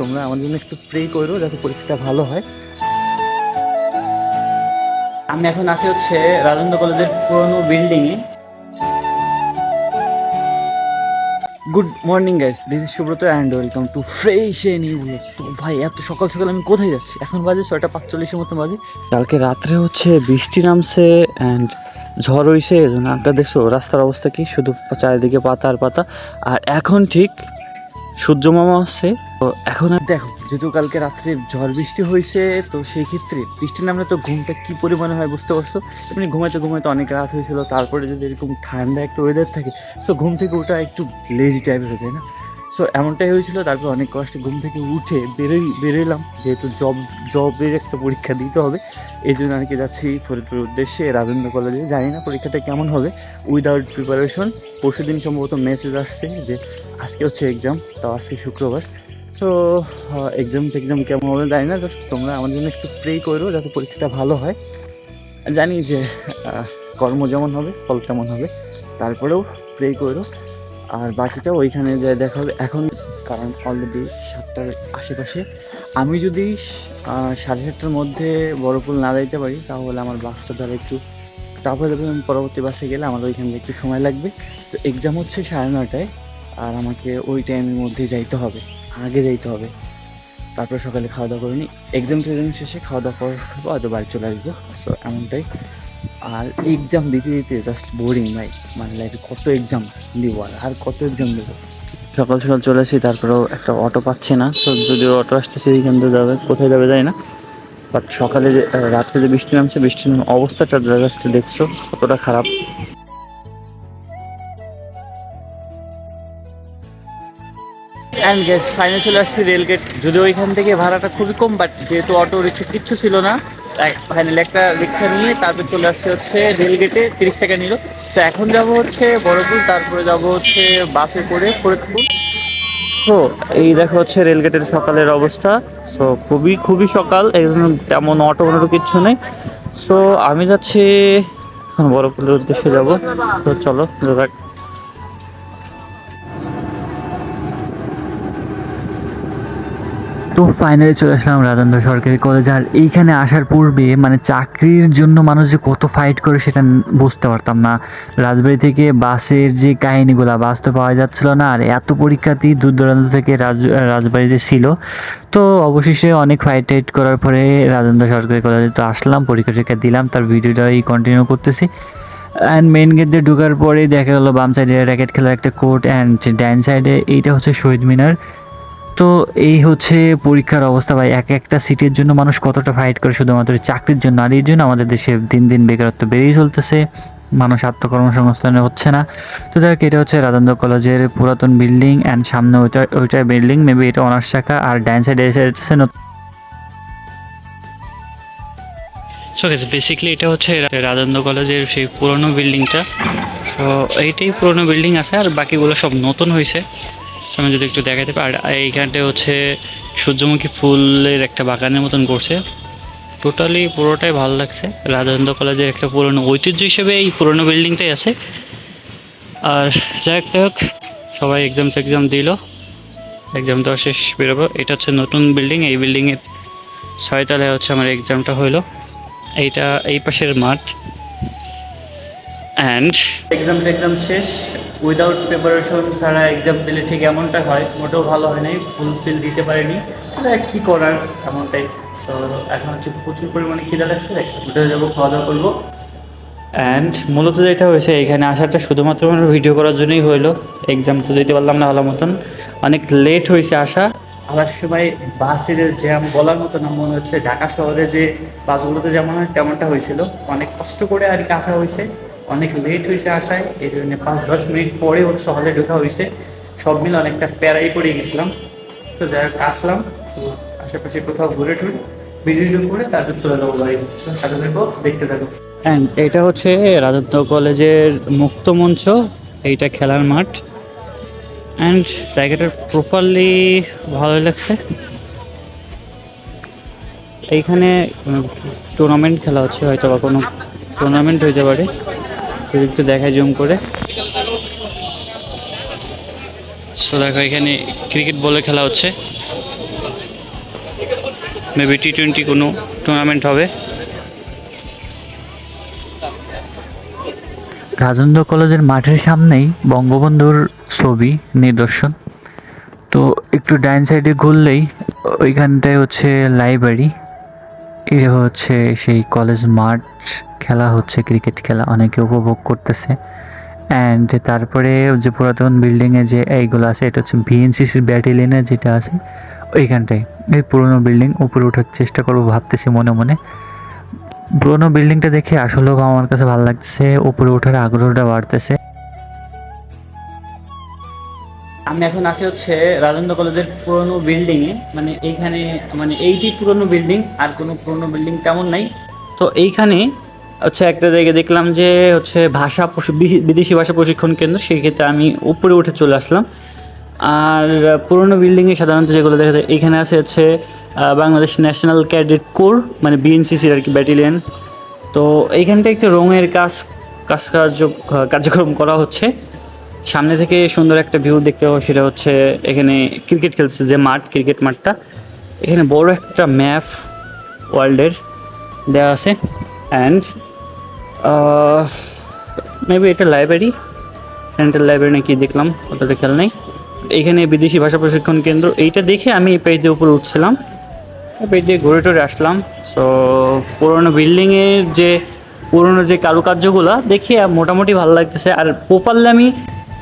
তোমরা আমার জন্য একটু প্রে করো যাতে পরীক্ষাটা ভালো হয়। আমি এখন আছি হচ্ছে রাজেন্দ্র কলেজের পুরনো বিল্ডিংয়ে good morning guys this is Subrata and welcome to fresh a new তো ভাই এত সকাল সকাল আমি কোথায় যাচ্ছি? এখন বাজে ছয়টা পাঁচচল্লিশের মতো বাজে। কালকে রাত্রে হচ্ছে বৃষ্টি নামছে অ্যান্ড ঝড় হইছে আপনারা দেখছ রাস্তার অবস্থা কি? শুধু চারিদিকে পাতা আর পাতা। আর এখন ঠিক সূর্য মামা আসছে তো এখন আর দেখো, যেহেতু কালকে রাত্রে ঝড় বৃষ্টি হয়েছে, তো সেই ক্ষেত্রে বৃষ্টি নামলে তো ঘুমটা কি পরিমাণে হয় বুঝতে পারছ? এমনি ঘুমাইতে ঘুমাইতে অনেক রাত হয়েছিল, তারপরে যদি এরকম ঠান্ডা একটা ওয়েদার থাকে, তো ঘুম থেকে ওটা একটু লেজি টাইপের হয়ে যায় না? সো এমনটাই হয়েছিল, তারপর অনেক কষ্টে ঘুম থেকে উঠে বেরোই বেরোলাম যেহেতু জব জবের একটা পরীক্ষা দিতে হবে, এই জন্য আর কি যাচ্ছি ফরিদপুর উদ্দেশ্যে, রাজেন্দ্র কলেজে জানি না পরীক্ষাটা কেমন হবে। উইদাউট প্রিপারেশন পরশু দিন সম্ভবত মেসেজ আসছে যে, আজকে হচ্ছে এক্সাম তাও আজকে শুক্রবার। সো এক্সাম টেক্সাম কেমন হবে জানি না জাস্ট তোমরা আমার জন্য একটু প্রে করো, যাতে পরীক্ষাটা ভালো হয়। জানি যে কর্ম যেমন হবে, ফল তেমন হবে। তারপরেও প্রে করো। আর বাকিটা ওইখানে যায় দেখা হবে। এখন কারণ অলরেডি সাতটার আশেপাশে। আমি যদি সাড়ে সাতটার মধ্যে বড়পুল না যাইতে পারি, তাহলে আমার বাসটা ধরে একটু তারপরে যাবে আমি পরবর্তী বাসে গেলে আমার ওইখানে একটু সময় লাগবে। তো এক্সাম হচ্ছে সাড়ে নটায় আর আমাকে ওই টাইমের মধ্যে যাইতে হবে, আগে যাইতে হবে। তারপর সকালে খাওয়া দাওয়া করে নিই। এক্সাম টেক্সাম শেষে খাওয়া দাওয়া করার পর হয়তো বাড়ি চলে আসব। সো এমনটাই। আর এক্সাম দিতে দিতে জাস্ট বোরিং ভাই মানে লাইফে কত এক্সাম দিব আর আর কত এক্সাম দেবো? সকাল সকাল চলে আসি তারপরেও একটা অটো পাচ্ছে না তো যদি অটো আসতেছে এইখান থেকে যাবে কোথায় যাবে যায় না। বাট সকালে যে রাত্রে যে বৃষ্টি নামছে বৃষ্টির অবস্থাটা জাস্ট দেখছ কতটা খারাপ। অ্যান্ড গ্যাস ফাইনাল চলে আসছি রেলগেট। যদিও ওইখান থেকে ভাড়াটা খুবই কম বাট যেহেতু অটো রিক্সা কিচ্ছু ছিল না ফাইনাল একটা রিক্সা নিয়ে তারপর চলে আসছে হচ্ছে রেলগেটে তিরিশ টাকা নিল। তো এখন যাব হচ্ছে বড়পুর, তারপরে যাব হচ্ছে বাসে করে ফরিদপুর। সো এই দেখো হচ্ছে রেলগেটের সকালের অবস্থা। সো খুবই খুবই সকাল একদম তেমন অটো অটো কিচ্ছু নেই। সো আমি যাচ্ছি এখন বড়পুরের উদ্দেশ্যে যাব। তো চলো যাক। তো ফাইনালি চলে আসলাম রাজেন্দ্র সরকারি কলেজ আর এইখানে আসার পূর্বে মানে চাকরির জন্য মানুষ যে কত ফাইট করে সেটা বুঝতে পারতাম না। রাজবাড়ি থেকে বাসের যে কাহিনীগুলো বাস তো পাওয়া যাচ্ছিল না, আর এত পরীক্ষার্থী দূর দূরান্ত থেকে রাজ, রাজবাড়িতে ছিল। তো অবশেষে অনেক ফাইট টাইট করার পরে রাজেন্দ্র সরকারি কলেজে তো আসলাম, পরীক্ষা টরীক্ষা দিলাম, তার ভিডিওটাই কন্টিনিউ করতেছি। অ্যান্ড মেন গেট দিয়ে ঢোকার পরে দেখা গেলো বাম সাইডে র্যাকেট খেলার একটা কোর্ট অ্যান্ড ডাইন সাইডে এইটা হচ্ছে শহীদ মিনার। তো এই হচ্ছে পরীক্ষার অবস্থা ভাই। এক একটা সিটের জন্য মানুষ কতটা ফাইট করে? শুধুমাত্র চাকরির জন্য। আর এই জন্য আমাদের দেশে দিন দিন বেকারত্ব বেড়েই চলতেছে। মানুষ আত্মকর্মসংস্থানে হচ্ছে না। তো যাই হোক, এটা হচ্ছে রাজেন্দ্র কলেজের পুরাতন বিল্ডিং অ্যান্ড সামনে ওইটা ওইটা বিল্ডিং মেবি এটা অনার্স শাখা। আর ডাইন সাইডে এসে সো গেছে বেসিক্যালি এটা হচ্ছে রাজেন্দ্র কলেজের সেই পুরনো বিল্ডিংটা তো এইটাই পুরনো বিল্ডিং আছে। আর বাকিগুলো সব নতুন হয়েছে সামনে যদি একটু দেখাতে পারি আর এইখানটা হচ্ছে সূর্যমুখী ফুলের একটা বাগানের মতন করছে। টোটালি পুরোটাই ভালো লাগছে। রাজেন্দ্র কলেজের একটা পুরনো ঐতিহ্য হিসেবে এই পুরনো বিল্ডিংটাই আছে। আর যাই হোক সবাই এক্সাম এক্সাম দিল। এক্সাম দেওয়া শেষ, বেরোবো। এটা হচ্ছে নতুন বিল্ডিং। এই বিল্ডিংয়ের ছয়তলায় হচ্ছে আমার এক্সামটা হলো এইটা এই পাশের মাঠ। অ্যান্ড এক্সাম টেক্সাম শেষ। উইদাউট প্রিপারেশন ছাড়া এক্সাম দিলে ঠিক এমনটা হয়, মোটেও ভালো হয় নাই ফুলফিল দিতে পারিনি। কী করার? এমনটাই। সো এখন হচ্ছে প্রচুর পরিমাণে খিদে লাগছে হোটেলে যাব, খাওয়া দাওয়া করব। অ্যান্ড মূলত যেটা হয়েছে, এখানে আসাটা শুধুমাত্র আমার ভিডিও করার জন্যই হইল। এক্সাম তো দিতে পারলাম না ভালো মতন। অনেক লেট হয়েছে আসা। আসার সময় বাসের জ্যাম বলার মতো না, মনে হচ্ছে ঢাকা শহরে যে বাসগুলোতে যেমন হয়, তেমনটা হয়েছিল। অনেক কষ্ট করে আর কি আসা হয়েছে। অনেক লেট হয়েছে আসায়, এই জন্য পাঁচ দশ মিনিট পরে হচ্ছে হলে ঢোকা হয়েছে সব মিলে অনেকটা প্যারাই করে গেছিলাম। তো যাই হোক, আসলাম। তো আশেপাশে কোথাও ঘুরে টুরে ভিডিও করে তারপর চলে যাব বাড়ি। সাথে থাকো, দেখতে থাকো। অ্যান্ড এটা হচ্ছে রাজত্ব কলেজের মুক্ত মঞ্চ। এইটা খেলার মাঠ। অ্যান্ড জায়গাটা প্রপারলি ভালো লাগছে। এইখানে টুর্নামেন্ট খেলা হচ্ছে হয়তো বা কোনো টুর্নামেন্ট হইতে পারে। যদি একটু দেখায় জুম করে। সো দেখো এখানে ক্রিকেট বলে খেলা হচ্ছে। মেবি টি টোয়েন্টি কোনো টুর্নামেন্ট হবে। রাজেন্দ্র কলেজের মাঠের সামনেই বঙ্গবন্ধুর ছবি নিদর্শন। তো একটু ডাইন সাইডে ঘুরলেই ওইখানটায় হচ্ছে লাইব্রেরি এ হচ্ছে সেই কলেজ মাঠ। খেলা হচ্ছে, ক্রিকেট খেলা অনেকে উপভোগ করতেছে। অ্যান্ড তারপরে যে পুরাতন বিল্ডিংয়ে যে এইগুলো আছে, এটা হচ্ছে বিএনসিসির ব্যাটালিয়নের যেটা আছে, ওইখানটায়। এই পুরনো বিল্ডিং উপরে ওঠার চেষ্টা করব ভাবতেছি মনে মনে। পুরোনো বিল্ডিংটা দেখে আসলেও আমার কাছে ভালো লাগতেছে, উপরে ওঠার আগ্রহটা বাড়তেছে। আমি এখন আছি হচ্ছে রাজেন্দ্র কলেজের পুরনো বিল্ডিংয়ে মানে এইখানে মানে এইটি পুরনো বিল্ডিং আর কোনো পুরনো বিল্ডিং তেমন নাই। তো এইখানে হচ্ছে একটা জায়গায় দেখলাম যে হচ্ছে ভাষা বিদেশি ভাষা প্রশিক্ষণ কেন্দ্র সেই ক্ষেত্রে আমি উপরে উঠে চলে আসলাম। আর পুরনো বিল্ডিংয়ে সাধারণত যেগুলো দেখা যায়, এখানে আছে হচ্ছে বাংলাদেশ ন্যাশনাল ক্যাডেট কোর মানে বিএনসিসির আর কি ব্যাটালিয়ন তো এইখানটা একটা রঙের কাজ কাজ কার্য, কার্যক্রম করা হচ্ছে। সামনে থেকে সুন্দর একটা ভিউ দেখতে পাবো, সেটা হচ্ছে এখানে ক্রিকেট খেলছে যে মাঠ ক্রিকেট মাঠটা। এখানে বড় একটা ম্যাপ ওয়ার্ল্ডের দেওয়া আছে। অ্যান্ড মেবি এটা লাইব্রেরি সেন্ট্রাল লাইব্রেরি নাকি দেখলাম, অতটা খেয়াল নেই। এইখানে বিদেশি ভাষা প্রশিক্ষণ কেন্দ্র, এইটা দেখে আমি এই পেজের উপরে উঠছিলাম। পেজ দিয়ে ঘুরে টুরে আসলাম। সো পুরোনো বিল্ডিংয়ের যে, পুরোনো যে কারুকার্যগুলো দেখে মোটামুটি ভালো লাগতেছে। আর প্রপারলি আমি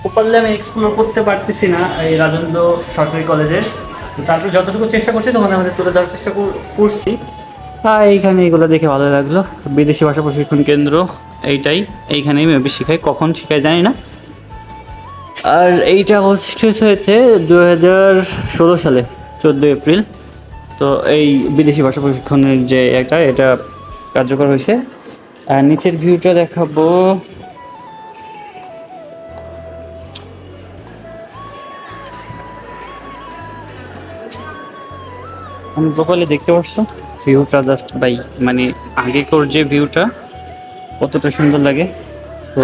প্রপারলি আমি এক্সপ্লোর করতে পারতেছি না এই রাজেন্দ্র সরকারি কলেজের তো তারপর যতটুকু চেষ্টা করছি তখন আমাদের তুলে ধরার চেষ্টা কর- করছি। হ্যাঁ এইখানে এগুলো দেখে ভালো লাগল। বিদেশি ভাষা প্রশিক্ষণ কেন্দ্র এইটাই। এইখানেই মেবি শেখাই কখন শেখাই জানি না। আর এইটা প্রতিষ্ঠিত হয়েছে দু হাজার ষোলো সালে, চোদ্দোই এপ্রিল। তো এই বিদেশি ভাষা প্রশিক্ষণের যে একটা, এটা কার্যকর হয়েছে। আর নিচের ভিউটা দেখাবো। আমি প্রপারলি দেখতে পারছ? ভিউটা জাস্ট বাই মানে আগেকার যে ভিউটা, কতটা সুন্দর লাগে। তো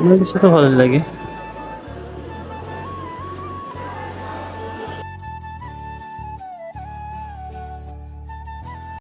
আমার কাছে তো ভালো লাগে।